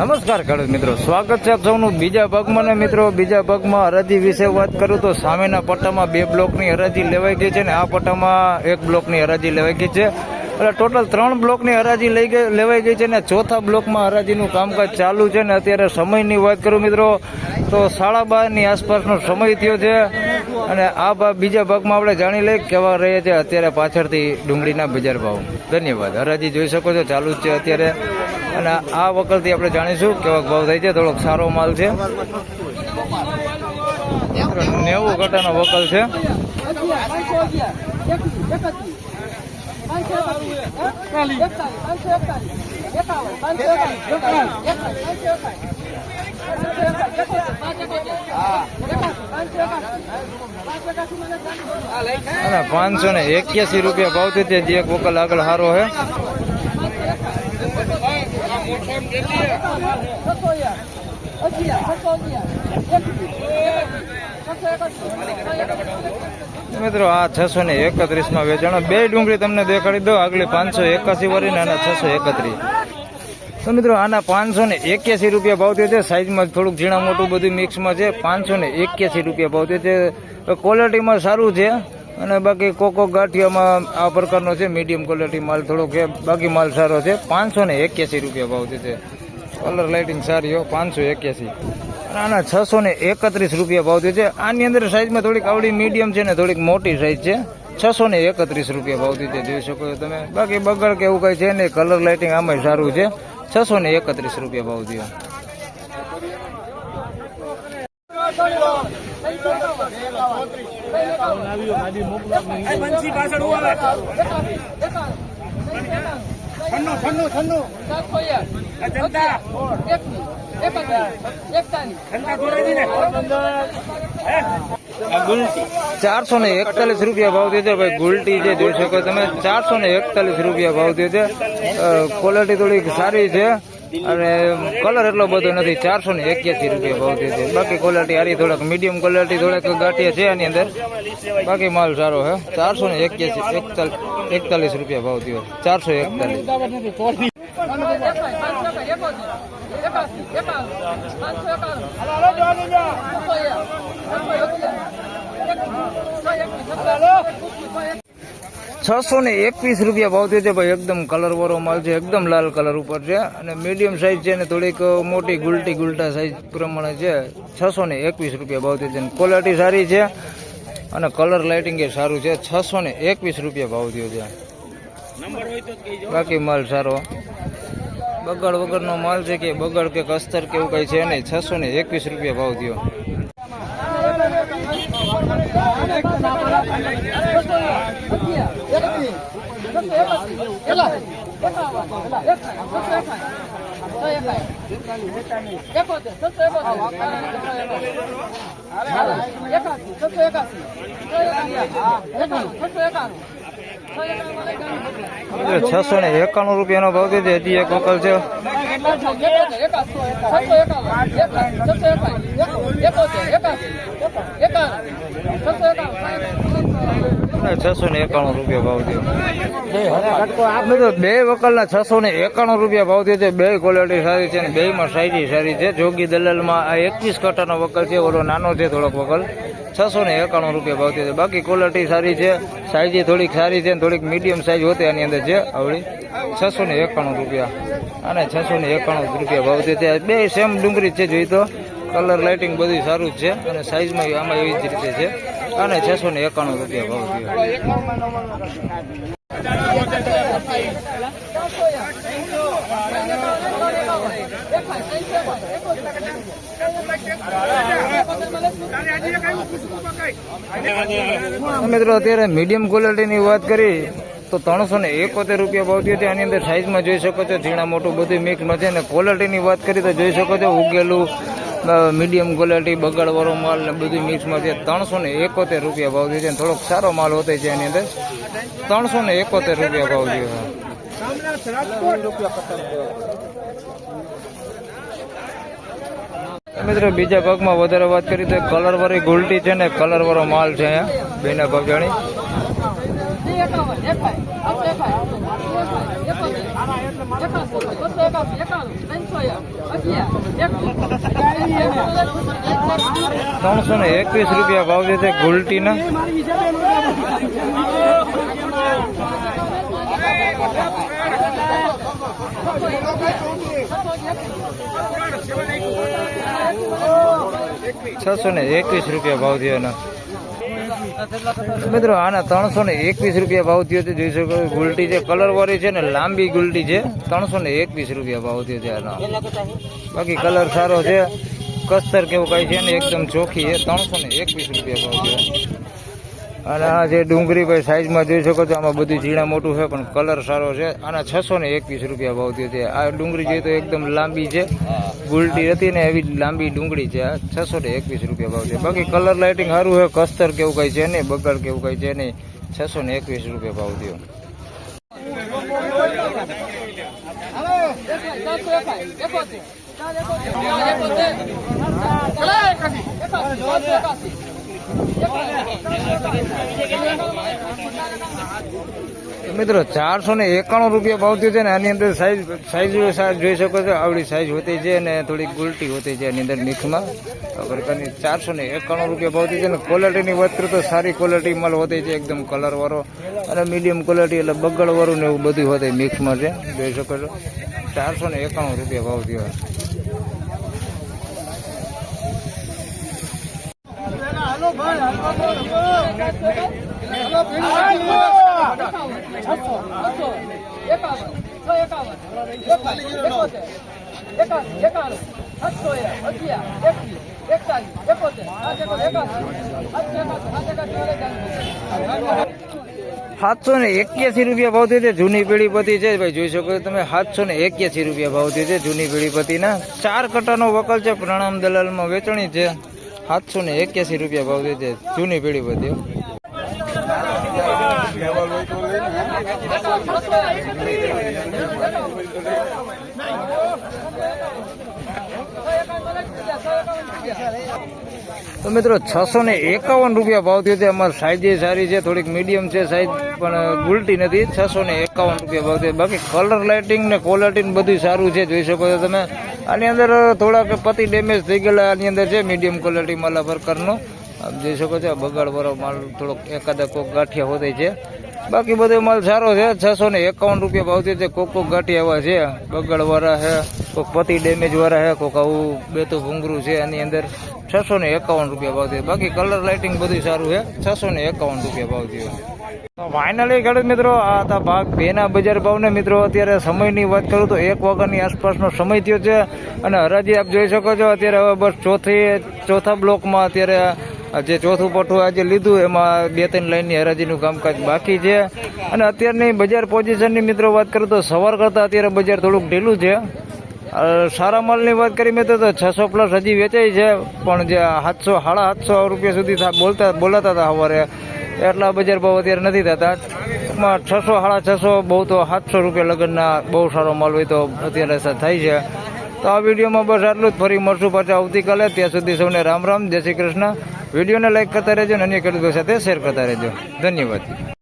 નમસ્કાર ખેડૂત મિત્રો. સ્વાગત છે આપ સૌનું બીજા ભાગમાં. ને મિત્રો, બીજા ભાગમાં હરાજી વિશે વાત કરું તો સામેના પટ્ટામાં બે બ્લોકની હરાજી લેવાઈ ગઈ છે ને આ પટ્ટામાં એક બ્લોકની હરાજી લેવાઈ ગઈ છે. એટલે ટોટલ ત્રણ બ્લોકની હરાજી લઈ ગઈ, લેવાઈ ગઈ છે ને ચોથા બ્લોકમાં હરાજીનું કામકાજ ચાલુ છે ને અત્યારે સમયની વાત કરું મિત્રો, તો સાડા બારની આસપાસનો સમય થયો છે. અને આ બીજા ભાગમાં આપણે જાણી લઈએ કેવા રહે છે અત્યારે પાછળથી ડુંગળીના બજાર ભાવ. ધન્યવાદ. હરાજી જોઈ શકો છો, ચાલુ જ છે અત્યારે. અને આ વકલથી આપણે જાણીશું કેવા ભાવ થાય છે. થોડોક સારો માલ છે. નેવું કટાનો વકલ છે. પાંચસો ને એક્યાસી રૂપિયા ભાવ છે તે જે એક વકલ આગળ સારો છે. મિત્રો, આ છસો ને એકત્રીસમાં વેચાણ. બે ડુંગળી તમને દેખાડી દો આગલી પાંચસો એકાસી વાળી ને છસો એકત્રીસ. તો મિત્રો, આના પાંચસો ને એક્યાસી રૂપિયા ભાવ થયો છે. સાઈઝમાં થોડુંક ઝીણા મોટું બધું મિક્સમાં છે. પાંચસો ને એક્યાસી રૂપિયા ભાવ થયો છે. ક્વોલિટીમાં સારું છે. અને બાકી કોકો ગાંઠિયામાં આ પ્રકારનો છે મીડિયમ ક્વોલિટી માલ થોડો કે બાકી માલ સારો છે. પાંચસો ને એક્યાસી રૂપિયા ભાવ છે કલર લાઇટિંગ સારી હો, પાંચસો એક્યાસી. અને આના છસો ને એકત્રીસ રૂપિયા ભાવ છે આની અંદર સાઇઝમાં થોડીક આવડી મીડિયમ છે ને થોડીક મોટી સાઇઝ છે. છસો ને એકત્રીસ રૂપિયા ભાવ છે જોઈ શકો તમે. બાકી બગડ કે એવું કંઈ છે નહીં કલર લાઇટિંગ આમાં સારું છે. છસો ને એકત્રીસ રૂપિયા ભાવ થયો ને ચારસો ને એકતાલીસ રૂપિયા ભાવ દે છે ભાઈ, ગુલટી જે જોઈ શકો તમે, ચારસો ને એકતાલીસ રૂપિયા ભાવ થયો છે ક્વોલિટી થોડીક સારી છે. અને કલર એટલો બધો નથી, ચારસો ને એક્યાસી રૂપિયા ભાવ છે. બાકી ક્વોલિટી સારી થોડાક મીડિયમ ક્વોલિટી થોડાક ગાંઠિયા છે આની અંદર. બાકી માલ સારો હે. ચારસો ને એક્યાસી એકતાલીસ રૂપિયા ભાવ થયો. ચારસો એકતાલીસ. છસો ને એકવીસ રૂપિયા ભાવ થયો છે ભાઈ, એકદમ કલર વાળો માલ છે, એકદમ લાલ કલર ઉપર છે. અને મીડિયમ સાઇઝ છે ને થોડીક મોટી ગુલટી ગુલટા સાઇઝ પ્રમાણે છે. છસો ને એકવીસ રૂપિયા ભાવ થયો છે. ક્વોલિટી સારી છે. અને કલર લાઇટિંગ એ સારું છે. છસો ને એકવીસ રૂપિયા ભાવ થયો છે. બાકી માલ સારો. બગડ વગરનો માલ છે કે બગડ કે કસ્તર કે એવું કંઈ છે નહીં. છસો ને એકવીસ રૂપિયા ભાવ થયો. છસો ને એકાણું રૂપિયાનો ભાવ છે હજી એક વકલ છે. છસો ને એકાણું રૂપિયા ભાવ થયો. બે વકલના છસો ને એકાણું રૂપિયા ભાવ થયો છે. બે ક્વોલિટી સારી છે અને બેમાં સાઈજી સારી છે. જોગી દલાલમાં આ એકવીસ કટાનો વકલ છે ઓલો નાનો છે થોડોક વકલ. છસો ને એકાણું રૂપિયા ભાવ થયો છે. બાકી ક્વોલિટી સારી છે. સાઈઝ થોડીક સારી છે અને થોડીક મીડિયમ સાઈઝ હોતી આની અંદર છે આવડી. છસો ને એકાણું રૂપિયા. અને છસો ને એકાણું રૂપિયા ભાવ થયો છે. બે સેમ ડુંગળી છે જોઈ તો. કલર લાઇટિંગ બધું સારું જ છે અને સાઇઝમાં આમાં એવી જ રીતે છે. અને છસો ને એકાણું રૂપિયા ભાવ થયો. મિત્રો, અત્યારે મીડિયમ ક્વોલિટીની વાત કરી, તો ત્રણસો ને એકોતેર રૂપિયા ભાવ થયો આની અંદર સાઇઝમાં જોઈ શકો છો. ઝીણા મોટું બધું મિક્સમાં છે. અને ક્વોલિટીની વાત કરી તો જોઈ શકો છો. ઉગેલું મીડિયમ ક્વોલિટી બગાડવાળો માલ ને બધું મિક્સમાં છે. ત્રણસો ને એકોતેર રૂપિયા ભાવ છે. થોડોક સારો માલ હોતો છે એની અંદર. ત્રણસો ને એકોતેર રૂપિયા ભાવ છે. મિત્રો બીજા ભાગમાં વધારે વાત કરી તો કલર વાળી ગુલટી છે ને કલર વાળો માલ છે અહીંયા. બેના ભાવ એકાવન એકાવન એકાવન એકાવન એકાવન એકાવન એકાવન ત્રણસો એક ત્રણસો ને એકવીસ રૂપિયા ભાવ છે તે ગુલટીના. છસો ને એકવીસ રૂપિયા ભાવ થયો એના. મિત્રો, આના ત્રણસો ને એકવીસ રૂપિયા ભાવ થયો છે. જોઈ શકો. ગુલટી છે કલર વાળી છે ને, લાંબી ગુલટી છે, ત્રણસો ને એકવીસ રૂપિયા ભાવ થયો છે આના. બાકી કલર સારો છે. કસ્તર કેવું કઈ છે ને, એકદમ ચોખ્ખી છે, ત્રણસો ને એકવીસ રૂપિયા ભાવ છે અને આ જે ડુંગળી ભાઈ સાઈઝમાં જોઈ શકો છો આમાં બધું ઝીણા મોટું છે પણ કલર સારો છે આના છસો ને એકવીસ રૂપિયા ભાવ થયો છે આ ડુંગળી જોઈએ તો એકદમ લાંબી છે ગુલટી હતી ને એવી લાંબી ડુંગળી છે આ છસો ને એકવીસ રૂપિયા ભાવ છે બાકી કલર લાઇટિંગ સારું છે કસ્તર કેવું કઈ છે નહીં બગાડ કેવું કઈ છે નહીં છસો ને એકવીસ રૂપિયા ભાવ થયો તો મિત્રો, ચારસો ને એકાણું રૂપિયા ભાવ થયો છે ને, આની અંદર સાઈઝ સાઈઝ જોઈ શકો છો. આવડી સાઈઝ હોતી છે અને થોડીક ગુલટી હોતી છે એની અંદર મિક્સમાં પ્રકારની ચારસો ને એકાણું રૂપિયા ભાવ થયો છે ને ક્વોલિટીની વાત કરું તો સારી ક્વોલિટી માલ હોતી છે, એકદમ કલરવાળો અને મીડિયમ ક્વોલિટી એટલે બગડવાળું ને એવું બધું હોતું મિક્સમાં છે. જોઈ શકો છો. ચારસો ને એકાણું રૂપિયા ભાવ થયો. સાતસો ને એક્યાસી રૂપિયા ભાવ થયો છે. જૂની પેઢી પતિ છે ભાઈ, જોઈ શકો તમે, સાતસો ને એક્યાસી રૂપિયા ભાવ થયો છે જૂની પેઢી પતિના ચાર કટાનો વકલ છે, પ્રણામ દલાલમાં વેચણી છે. સાતસો ને એક્યાસી રૂપિયા ભાવ દે જૂની પેઢી બધી તો મિત્રો, છસો ને એકાવન રૂપિયા ભાવ થયો છે. અમારી સાઈઝ સારી છે, થોડીક મીડિયમ છે સાઈઝ, પણ ગુલટી નથી. છસો ને એકાવન રૂપિયા ભાવ થયો બાકી કલર લાઇટિંગ ને ક્વોલિટી બધું સારું છે, જોઈ શકો છો તમે. આની અંદર થોડાક પતિ ડેમેજ થઈ ગયેલા આની અંદર છે મીડિયમ ક્વોલિટી માલ પ્રકારનો આપ જોઈ શકો છો બગાડવાળો માલ થોડોક એકાદા કોક ગાંઠિયા હોતે છે. બાકી બધો માલ સારો છે, છસો ને એકાવન રૂપિયા ભાવ થયો છે કોક કોક ગાંઠિયા એવા છે. બગાડવાળા છે, કોક પતિ ડેમેજ વાળા છે, કોક આવું બે તો ભૂંગરું છે આની અંદર. છસો ને એકાવન રૂપિયા ભાવ થયો. બાકી કલર લાઇટિંગ બધું સારું છે છસો ને એકાવન રૂપિયા ભાવ થયો. ફાઇનલી ખેડૂત મિત્રો, આ હતા ભાગ બેના બજાર ભાવને મિત્રો, અત્યારે સમયની વાત કરું તો એક વાગ્યાની આસપાસનો સમય થયો છે. અને હરાજી આપ જોઈ શકો છો, અત્યારે હવે બસ ચોથી, ચોથા બ્લોકમાં અત્યારે જે ચોથું પઠું આજે લીધું, એમાં બે ત્રણ લાઈનની હરાજીનું કામકાજ બાકી છે. અને અત્યારની બજાર પોઝિશનની મિત્રો વાત કરું તો સવાર કરતાં અત્યારે બજાર થોડુંક ઢીલું છે. સારા માલની વાત કરી મેં તો છસો પ્લસ હજી વેચાય છે, પણ જે સાતસો સાડા સાતસો રૂપિયા સુધી બોલતા, બોલાતા હતા સવારે. એટલા બજાર ભાવ અત્યારે નથી થતા. ટૂંકમાં છસો સાડા છસો, બહુ તો સાતસો રૂપિયા લગ્નના બહુ સારો માલ હોય તો અત્યારે થાય છે. તો આ વિડીયોમાં બસ આટલું જ. ફરી મળશું પાછા આવતીકાલે. ત્યાં સુધી સૌને રામ રામ. જય શ્રી કૃષ્ણ. વિડીયોને લાઇક કરતા રહેજો અને અન્ય ખેડૂતો સાથે શેર કરતા રહેજો. ધન્યવાદ.